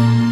Bye.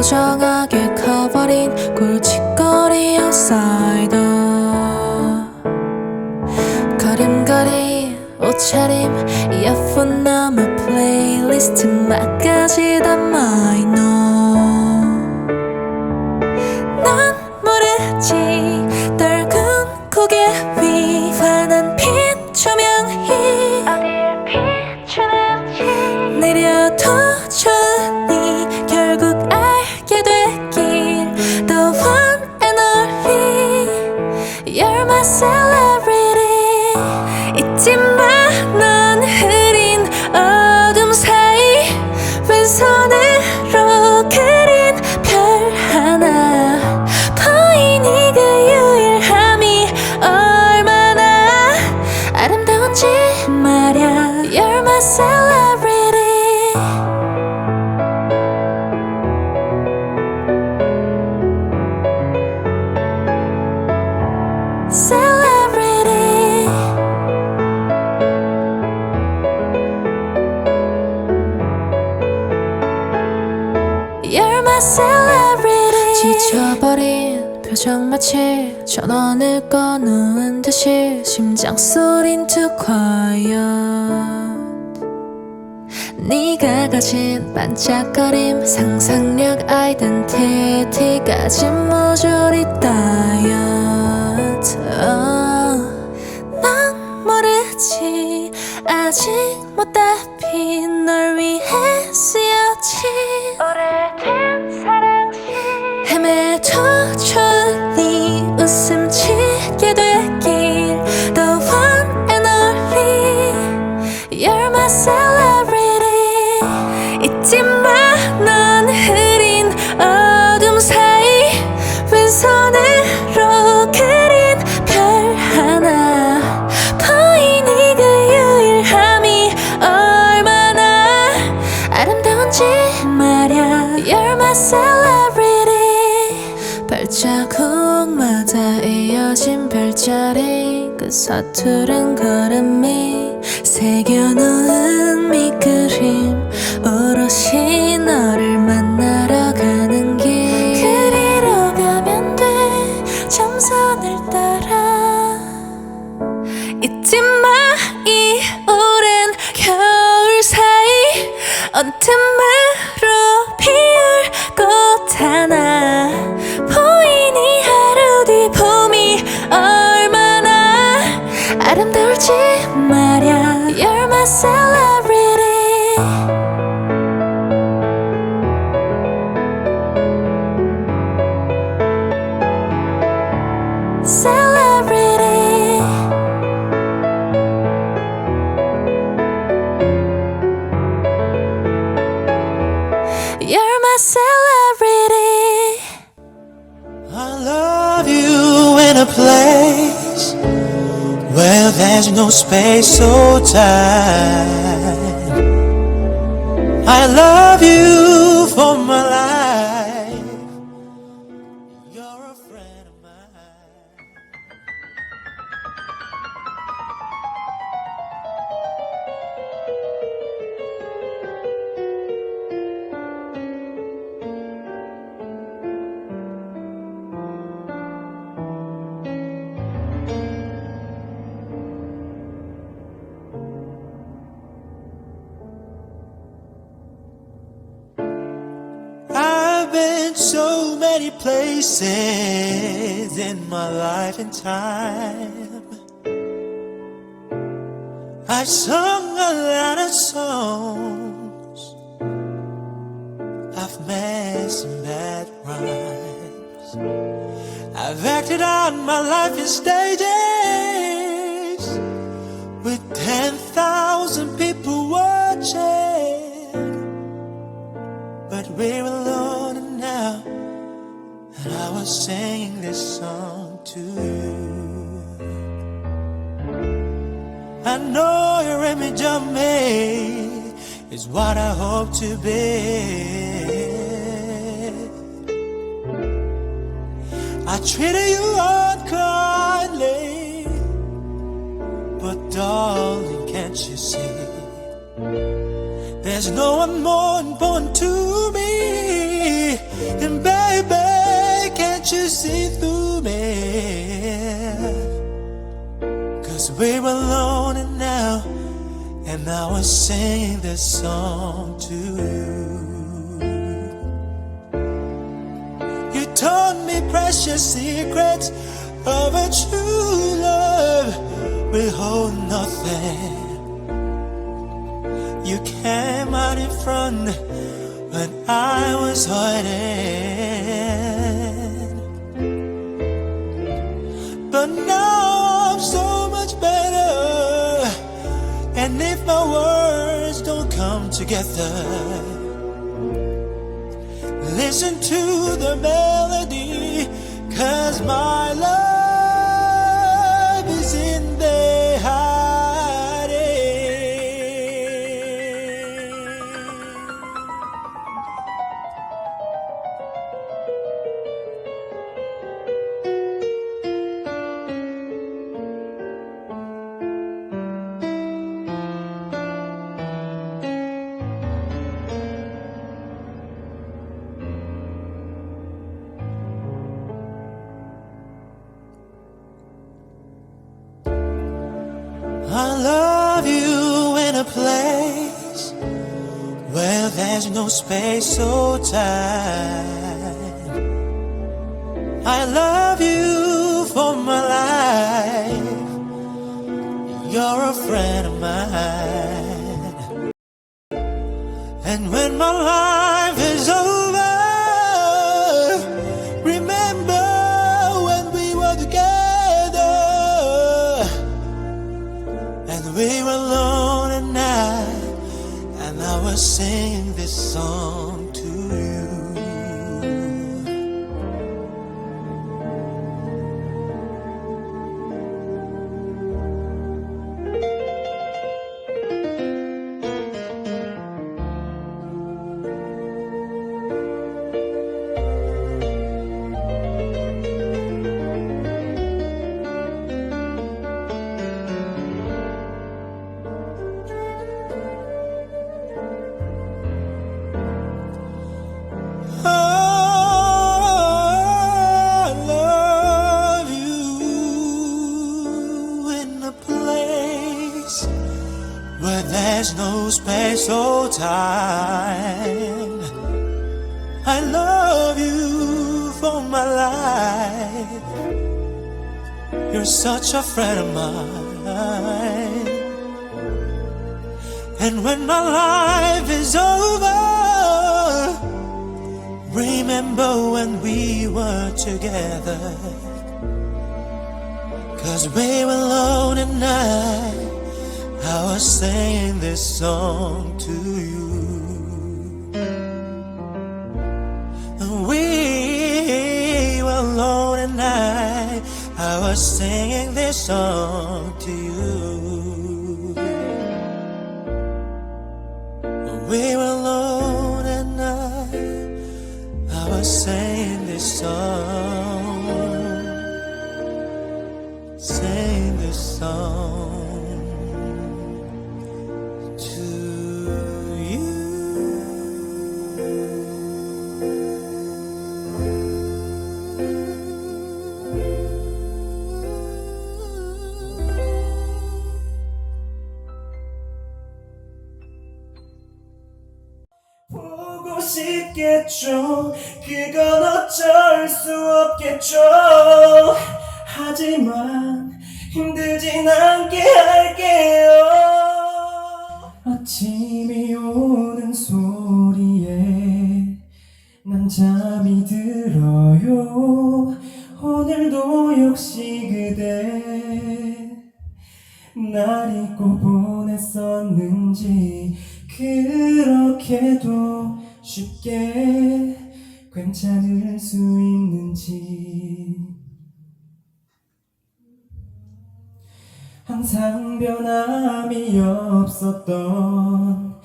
무정하게 커버린 골칫거리 아웃사이더 걸음걸이 옷차림 예쁜 나무 플레이리스트 맛까지 다 마이너 난 모르지? 떫은 고개 위 환한 빛 조명이 어딜 비추는지 내려둬 표정 마치 전원을 꺼놓은 듯이 심장 소린 too quiet 네가 가진 반짝거림 상상력 아이덴티티까지 모조리 다이어트. 난 모르지. 아직 못 답히 널 위해 쓰여진 서투른 걸음이 celebrity. I love you in a place where there's no space or time. I love you for my life. Places in my life and time. I've sung a lot of songs. I've made some bad rhymes. I've acted out my life in stages and I was singing this song to you. I know your image of me is what I hope to be. I treated you unkindly, but darling, can't you see? There's no one more important to me. And can't you see through me? Cause we were alone and now, and I was singing this song to you. You told me precious secrets of a true love will hold nothing. You came out in front when I was hiding. But now I'm so much better. And if my words don't come together, listen to the melody. Cause my love space or time. I love you for my life. You're a friend of mine. And when my life is over, remember when we were together and we were alone at night, and I was singing such a friend of mine. And when my life is over, Remember when we were together? Cause we were alone at night. I was singing this song to you. And we were alone at night. I was singing this song to you. We were alone at night. I was saying this song, saying this song 들어요 오늘도 역시 그대 날 잊고 보냈었는지 그렇게도 쉽게 괜찮을 수 있는지 항상 변함이 없었던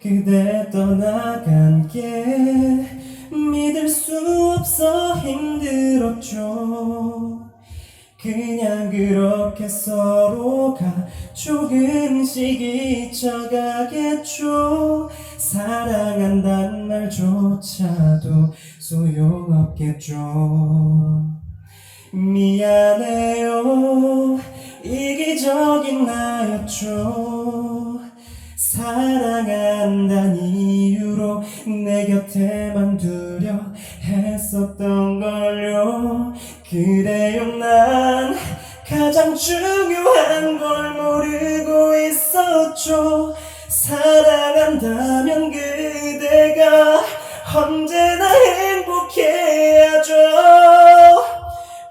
그대 떠나간 게 믿을 수 없어 힘들었죠. 그냥 그렇게 서로가 조금씩 잊혀가겠죠. 사랑한단 말조차도 소용없겠죠. 미안해요. 이기적인 나였죠 사랑한다는 이유로 내 곁에만 두려 했었던 걸요. 그래요 난 가장 중요한 걸 모르고 있었죠. 사랑한다면 그대가 언제나 행복해야죠.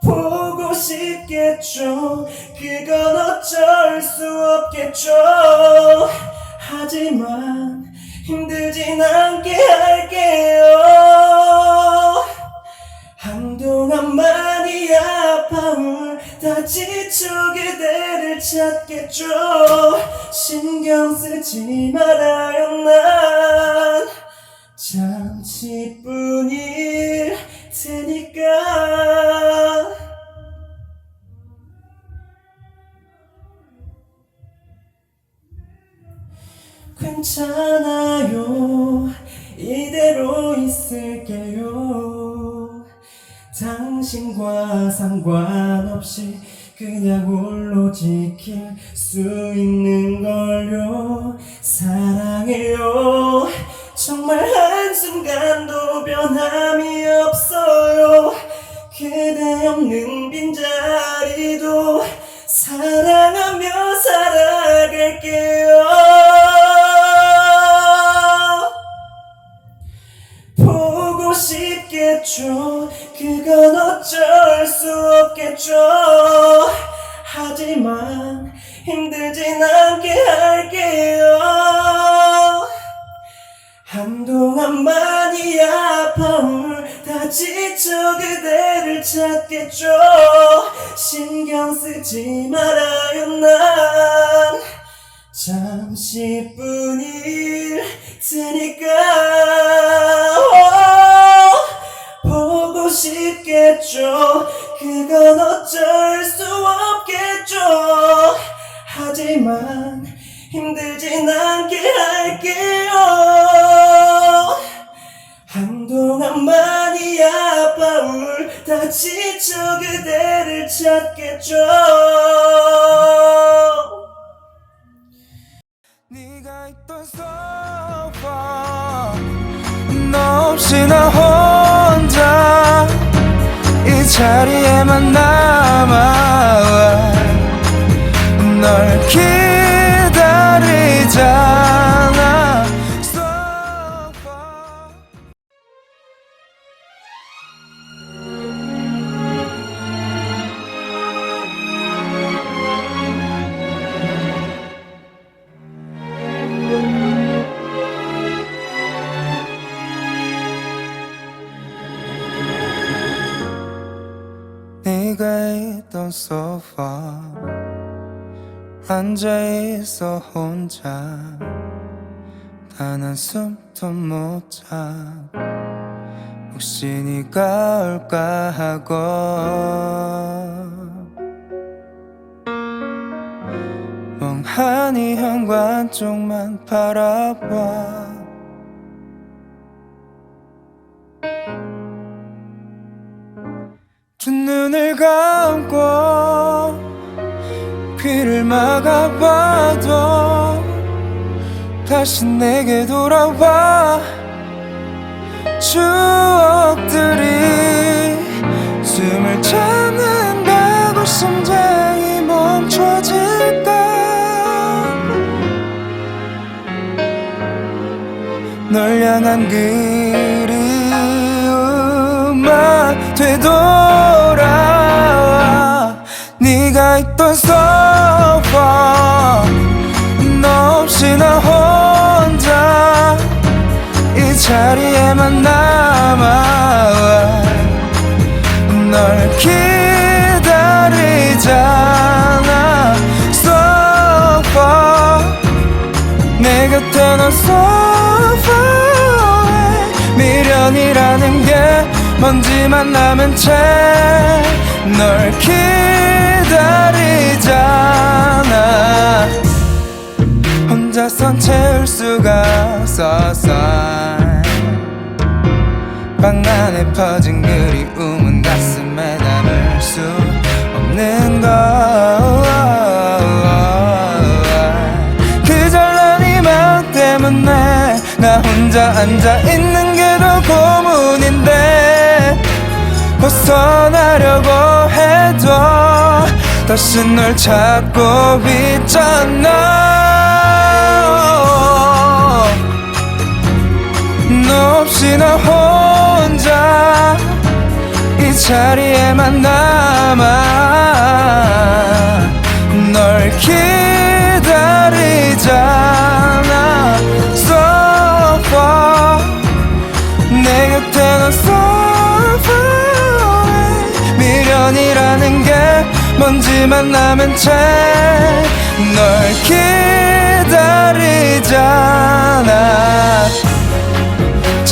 보고 싶겠죠. 그건 어쩔 수 없겠죠 하지만 힘들진 않게 할게요. 한동안 많이 아파올 다 지쳐 그대를 찾겠죠. 신경 쓰지 말아요 난. 잠시뿐일 테니까 괜찮아요. 이대로 있을게요. 당신과 상관없이 그냥 홀로 지킬 수 있는 걸요. 사랑해요. 정말 한순간도 변함이 없어요. 그대 없는 빈자리도 사랑하며 살아갈게요. 싶겠죠. 그건 어쩔 수 없겠죠. 하지만 힘들진 않게 할게요. 한동안 많이 아파올 다 지쳐 그대를 찾겠죠. 신경 쓰지 말아요 난. 잠시뿐일 테니까. 오, 싶겠죠. 그건 어쩔 수 없겠죠. 하지만 힘들진 않게 할게요. 한동안 많이 아파올 다 지쳐 그대를 찾겠죠. 네가 있던 소파 너 없이 나 자리에만 남아 널 기 앉아있어 혼자. 단 한숨도 못자. 혹시 네가 올까 하고. 멍하니 현관 쪽만 바라봐. 두 눈을 감고 귀를 막아봐도 다시 내게 돌아와. 추억들이 숨을 참는다고 심장이 멈춰질까? 널 향한 그 자리에만 남아. 널 기다리잖아. 소파 내 곁에 넌 소파에 미련이라는 게 먼지만 남은 채 널 기다리잖아. 혼자선 채울 수가 없어서 방 안에 퍼진 그리움은 가슴에 담을 수 없는 것 그저 난이 맘 때문에 나 혼자 앉아 있는 게 더 고문인데 벗어나려고 해도 다시 널 찾고 있잖아 자리에만 남아 널 기다리잖아. 소파 내 곁에 넌 소파에 미련이라는 게 먼지만 남은 채. 널 기다리잖아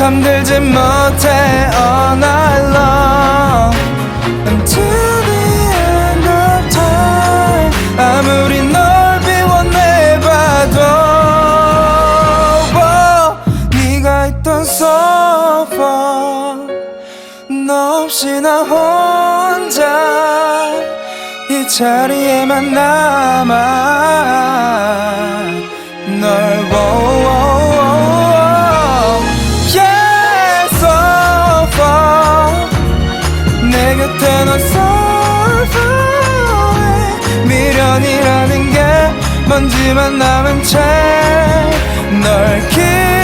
잠들지 못해 all night long. Until the end of time. 아무리 널 비워내봐도 네가 있던 소파 너 없이 나 혼자. 이 자리에만 남아. 널 wow, 먼지만 남은 채널 기다리자